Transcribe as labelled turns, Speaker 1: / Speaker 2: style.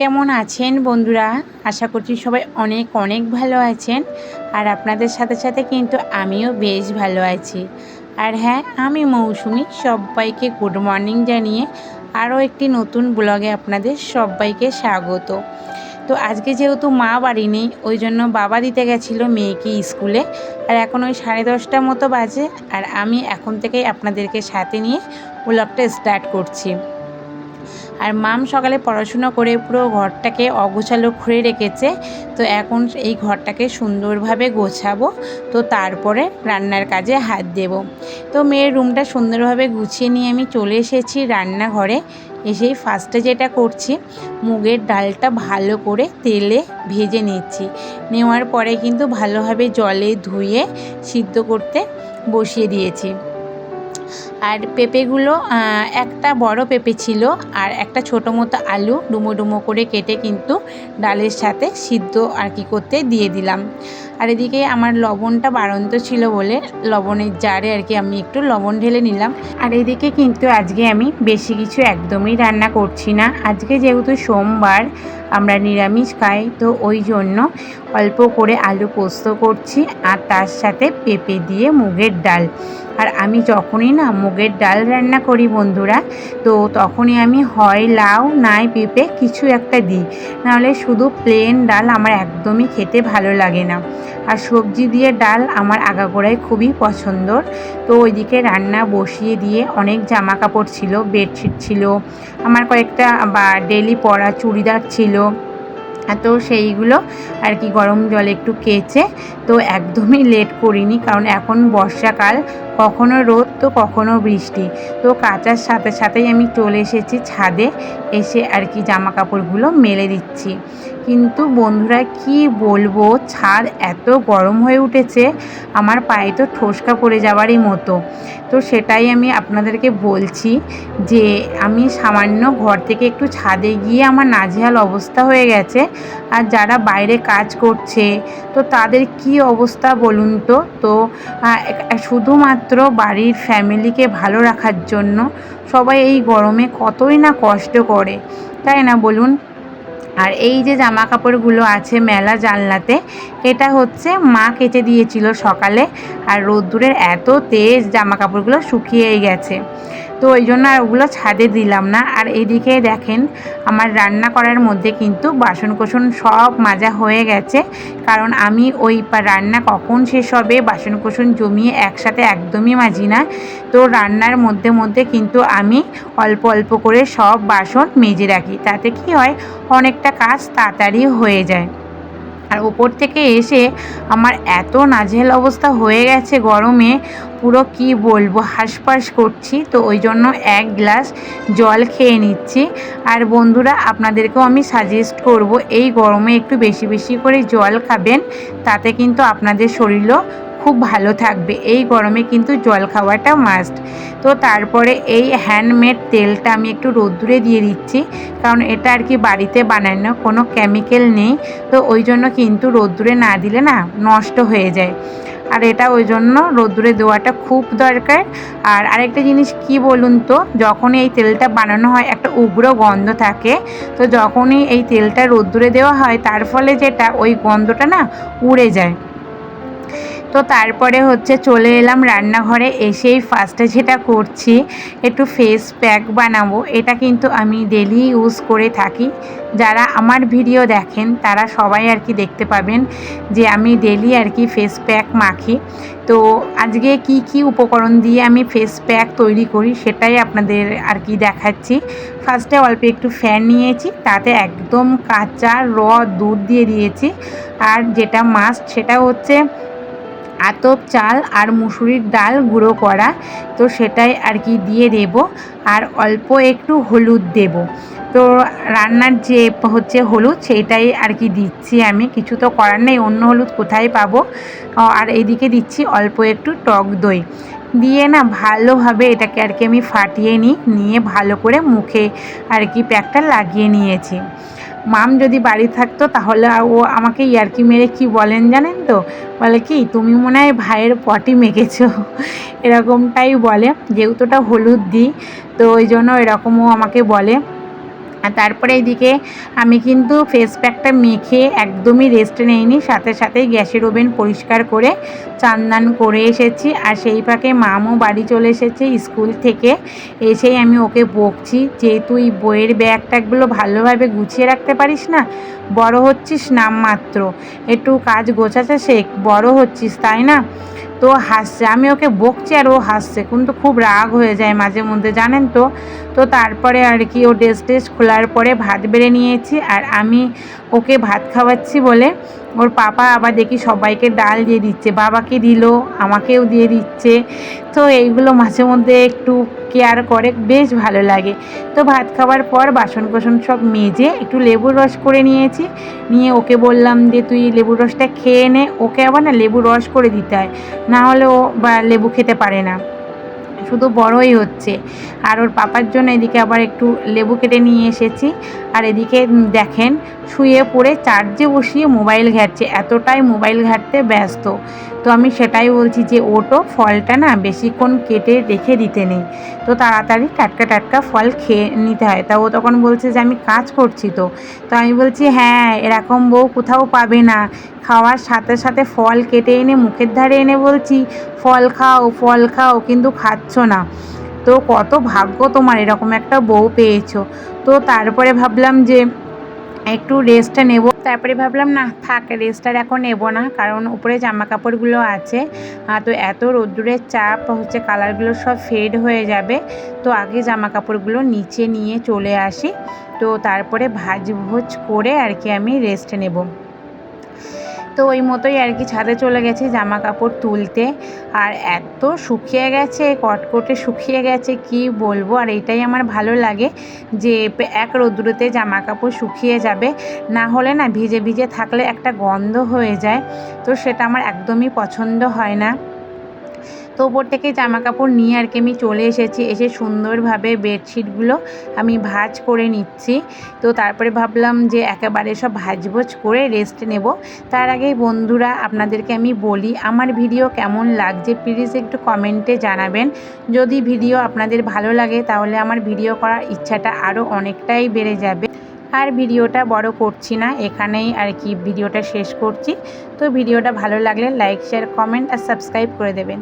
Speaker 1: কেমন আছেন বন্ধুরা? আশা করছি সবাই অনেক অনেক ভালো আছেন। আর আপনাদের সাথে সাথে কিন্তু আমিও বেশ ভালো আছি। আর হ্যাঁ আমি মৌসুমি, সবাইকে গুড মর্নিং জানিয়ে আরও একটি নতুন ব্লগে আপনাদের সবাইকে স্বাগত। তো আজকে যেহেতু মা বাড়ি নেই, ওই জন্য বাবা দিতে গেছিল মেয়েকে স্কুলে। আর এখন ওই সাড়ে দশটা মতো বাজে, আর আমি এখন থেকেই আপনাদেরকে সাথে নিয়ে ব্লগটা স্টার্ট করছি। আর মাম সকালে পড়াশুনো করে পুরো ঘরটাকে অগোছালো করে রেখেছে। তো এখন এই ঘরটাকে সুন্দরভাবে গোছাবো, তো তারপরে রান্নার কাজে হাত দেব। তো মেয়ের রুমটা সুন্দরভাবে গুছিয়ে নিয়ে আমি চলে এসেছি রান্নাঘরে। এসেই ফার্স্টে যেটা করছি, মুগের ডালটা ভালো করে তেলে ভেজে নিচ্ছি। নেওয়ার পরে কিন্তু ভালোভাবে জলে ধুয়ে সিদ্ধ করতে বসিয়ে দিয়েছি। আর পেঁপেগুলো একটা বড় পেঁপে ছিল আর একটা ছোটো মতো আলু ডুমো ডুমো করে কেটে কিন্তু ডালের সাথে সিদ্ধ আর কি করতে দিয়ে দিলাম। আর এদিকে আমার লবণটা বাড়ন্ত ছিল বলে লবণের জারে আর কি আমি একটু লবণ ঢেলে নিলাম। আর এদিকে কিন্তু আজকে আমি বেশি কিছু একদমই রান্না করছি না। আজকে যেহেতু সোমবার আমরা নিরামিষ খাই, তো ওই জন্য অল্প করে আলু পোস্ত করছি আর তার সাথে পেঁপে দিয়ে মুগের ডাল। আর আমি যখনই না মুগের ডাল রান্না করি বন্ধুরা, তো তখনই আমি হয়, লাউ, নাই, পেঁপে কিছু একটা দিই। নাহলে শুধু প্লেন ডাল আমার একদমই খেতে ভালো লাগে না। আর সবজি দিয়ে ডাল আমার আগাগোড়াই খুবই পছন্দর তো ওইদিকে রান্না বসিয়ে দিয়ে অনেক জামা কাপড় ছিল, বেডশিট ছিল, আমার কয়েকটা বা ডেলি পরা চুড়িদার ছিল। তো সেইগুলো আর কি গরম জলে একটু কেচে, তো একদমই লেট করিনি কারণ এখন বর্ষাকাল কখনো রোদ, তো কখনো বৃষ্টি। তো কাচার সাথে সাথেই আমি চলে এসেছি ছাদে, এসে আর কি জামা কাপড়গুলো মেলে দিচ্ছি। কিন্তু বন্ধুরা, কি বলব? ছাদ এত গরম হয়ে উঠেছে, আমার পায়ে তো ঠোসকা পড়ে যাওয়ারই মতো। তো সেটাই আমি আপনাদেরকে বলছি যে, আমি সামান্য ঘর থেকে একটু ছাদে গিয়ে আমার নাজেহাল অবস্থা হয়ে গেছে। আর যারা বাইরে কাজ করছে, তো তাদের কি অবস্থা বলুন তো? তো শুধুমাত্র বাড়ির ফ্যামিলিকে ভালো রাখার জন্য সবাই এই গরমে কতই না কষ্ট করে, তাই না বলুন? আর এই যে জামা কাপড়গুলো আছে মেলা জানলাতে, এটা হচ্ছে মা কেটে দিয়েছিল সকালে, আর রোদ্দুরের এত তেজ জামা কাপড়গুলো শুকিয়েই গেছে। তো ওই জন্য আর ওগুলো ছাদে দিলাম না। আর এদিকে দেখেন, আমার রান্না করার মধ্যে কিন্তু বাসন কোসন সব মাজা হয়ে গেছে। কারণ আমি ওই রান্না কখন শেষ হবে বাসন কোসন জমিয়ে একসাথে একদমই মাজি না। তো রান্নার মধ্যে মধ্যে কিন্তু আমি অল্প অল্প করে সব বাসন মেজে রাখি। তাতে কি হয়, অনেকটা কাজ তাড়াতাড়ি হয়ে যায়। আর ওপর থেকে এসে আমার এত নাজেহাল অবস্থা হয়ে গেছে গরমে, পুরো কি বলব হাঁসফাঁস করছি। তো ওই জন্য এক গ্লাস জল খেয়ে নিচ্ছি। আর বন্ধুরা, আপনাদেরকেও আমি সাজেস্ট করব, এই গরমে একটু বেশি বেশি করে জল খাবেন, তাতে কিন্তু আপনাদের শরীরও খুব ভালো থাকবে। এই গরমে কিন্তু জল খাওয়াটা মাস্ট তো তারপরে এই হ্যান্ডমেড তেলটা আমি একটু রোদ্দুরে দিয়ে দিচ্ছি, কারণ এটা আর কি বাড়িতে বানানো কোনো কেমিক্যাল নেই। তো ওই জন্য কিন্তু রোদ্দুরে না দিলে না নষ্ট হয়ে যায়। আর এটা ওই জন্য রোদ্দুরে দেওয়াটা খুব দরকার। আর আরেকটা জিনিস কি বলুন তো, যখনই এই তেলটা বানানো হয় একটা উগ্র গন্ধ থাকে। তো যখনই এই তেলটা রোদ্দুরে দেওয়া হয়, তার ফলে যেটা ওই গন্ধটা না উড়ে যায়। তো তারপরে হচ্ছে চলে এলাম রান্নাঘরে, এসেই ফার্স্টে যেটা করছি, একটু ফেস প্যাক বানাবো। এটা কিন্তু আমি ডেলি ইউজ করে থাকি। যারা আমার ভিডিও দেখেন, তারা সবাই আর কি দেখতে পাবেন যে আমি ডেলি আর কি ফেস প্যাক মাখি। তো আজকে কি কি উপকরণ দিয়ে আমি ফেস প্যাক তৈরি করি, সেটাই আপনাদের আর কি দেখাচ্ছি। ফার্স্টে অল্প একটু ফ্যান নিয়েছি, তাতে একদম কাঁচা র দুধ দিয়ে দিয়েছি। আর যেটা মাস্ট সেটা হচ্ছে আতপ চাল আর মুসুরির ডাল গুঁড়ো করা, তো সেটাই আর কি দিয়ে দেব। আর অল্প একটু হলুদ দেব। তো রান্নার যে হচ্ছে হলুদ, সেইটাই আর কি দিচ্ছি আমি। কিছু তো করার নেই, অন্য হলুদ কোথায় পাবো? আর এদিকে দিচ্ছি অল্প একটু টক দই। দিয়ে না ভালোভাবে এটাকে আর কি আমি ফাটিয়ে নিই, নিয়ে ভালো করে মুখে আর কি প্যাকটা লাগিয়ে নিয়েছি। মাম যদি বাড়ি থাকতো তাহলে ও আমাকে ইয়ার্কি মেরে কি বলেন জানেন তো? বলে কি, তুমি মনে হয় ভাইয়ের পটি মেখেছো। এরকমটাই বলে, যেহেতুটা হলুদ দিই তো ওই জন্য এরকমও আমাকে বলে। আর তারপরে এইদিকে আমি কিন্তু ফেস প্যাকটা মেখে একদমই রেস্ট নেইনি, সাথে সাথেই গ্যাসের ওভেন পরিষ্কার করে চান্দান করে এসেছি। আর সেই ফাঁকে মামও বাড়ি চলে এসেছে স্কুল থেকে। এসেই আমি ওকে বকছি, যে তুই বইয়ের ব্যাগ ট্যাগগুলো ভালোভাবে গুছিয়ে রাখতে পারিস না? বড় হচ্ছিস নামমাত্র। একটু কাজ গোছাতে শেখ, বড় হচ্ছিস, তাই না? তো হাসছে। আমি ওকে বকছি আর ও হাসছে। কিন্তু খুব রাগ হয়ে যায় মাঝে মধ্যে, জানেন তো? তো তারপরে আর কি, ও ড্রেস টেস্ট খোলার পরে ভাত বেড়ে নিয়েছি আর আমি ওকে ভাত খাওয়াচ্ছি বলে ওর পাপা আবার দেখি সবাইকে ডাল দিয়ে দিচ্ছে। বাবাকে দিল, আমাকেও দিয়ে দিচ্ছে। তো এইগুলো মাঝে মধ্যে একটু কেয়ার করে, বেশ ভালো লাগে। তো ভাত খাওয়ার পর বাসন কোসন সব মেজে একটু লেবুর রস করে নিয়েছি। নিয়ে ওকে বললাম যে, তুই লেবুর রসটা খেয়ে নে, ওকে আবার না লেবুর রস করে দিতে হয়। না হলে ও বা লেবু খেতে পারে না। শুধু বড়ই হচ্ছে। আর ওর পাপার জন্য এদিকে আবার একটু লেবু কেটে নিয়ে এসেছি। আর এদিকে দেখেন, শুয়ে পড়ে চার্জে বসিয়ে মোবাইল ঘাটছে। এতটাই মোবাইল ঘাটতে ব্যস্ত। তো আমি সেটাই বলছি যে ওটো ফলটা না বেশিক্ষণ কেটে রেখে দিতে নেই। তো তাড়াতাড়ি টাটকা টাটকা ফল খেয়ে নিতে হয়। তা ও তখন বলছে যে আমি কাজ করছি তো। তো আমি বলছি হ্যাঁ এরকম বউ কোথাও পাবে না। খাওয়ার সাথে সাথে ফল কেটে এনে মুখের ধারে এনে বলছি, ফল খাও ফল খাও, কিন্তু খাচ্ছ না। তো কত ভাগ্য তোমার, এরকম একটা বউ পেয়েছ। তো তারপরে ভাবলাম যে একটু রেস্টটা নেব তারপরে ভাবলাম, না, থাক রেস্টার এখন নেব না, কারণ উপরে জামা কাপড়গুলো আছে তো এত রোদ্দুরের চাপ, হচ্ছে কালারগুলো সব ফেড হয়ে যাবে। তো আগে জামা কাপড়গুলো নিচে নিয়ে চলে আসি। তো তারপরে ভাজ ভোজ করে আর কি আমি রেস্ট নেব। তো ওই মতোই আর কি ছাদে চলে গেছি জামা কাপড় তুলতে। আর এত শুকিয়ে গেছে, কটকটে শুকিয়ে গেছে, কি বলব? আর এটাই আমার ভালো লাগে যে এক রোদ্রুতে জামা কাপড় শুকিয়ে যাবে। না হলে না ভিজে ভিজে থাকলে একটা গন্ধ হয়ে যায়। তো সেটা আমার একদমই পছন্দ হয় না। তো ওপর থেকে জামা কাপড় নিয়ে আর কি আমি চলে এসেছি। এসে সুন্দরভাবে বেডশিটগুলো আমি ভাজ করে নিচ্ছি। তো তারপরে ভাবলাম যে একেবারে সব ভাজভোজ করে রেস্ট নেব। তার আগেই বন্ধুরা আপনাদেরকে আমি বলি, আমার ভিডিও কেমন লাগছে প্লিজ একটু কমেন্টে জানাবেন। যদি ভিডিও আপনাদের ভালো লাগে তাহলে আমার ভিডিও করার ইচ্ছাটা আরও অনেকটাই বেড়ে যাবে। আর ভিডিওটা বড় করছি না, এখানেই আর কি ভিডিওটা শেষ করছি। তো ভিডিওটা ভালো লাগলে লাইক শেয়ার কমেন্ট আর সাবস্ক্রাইব করে দেবেন।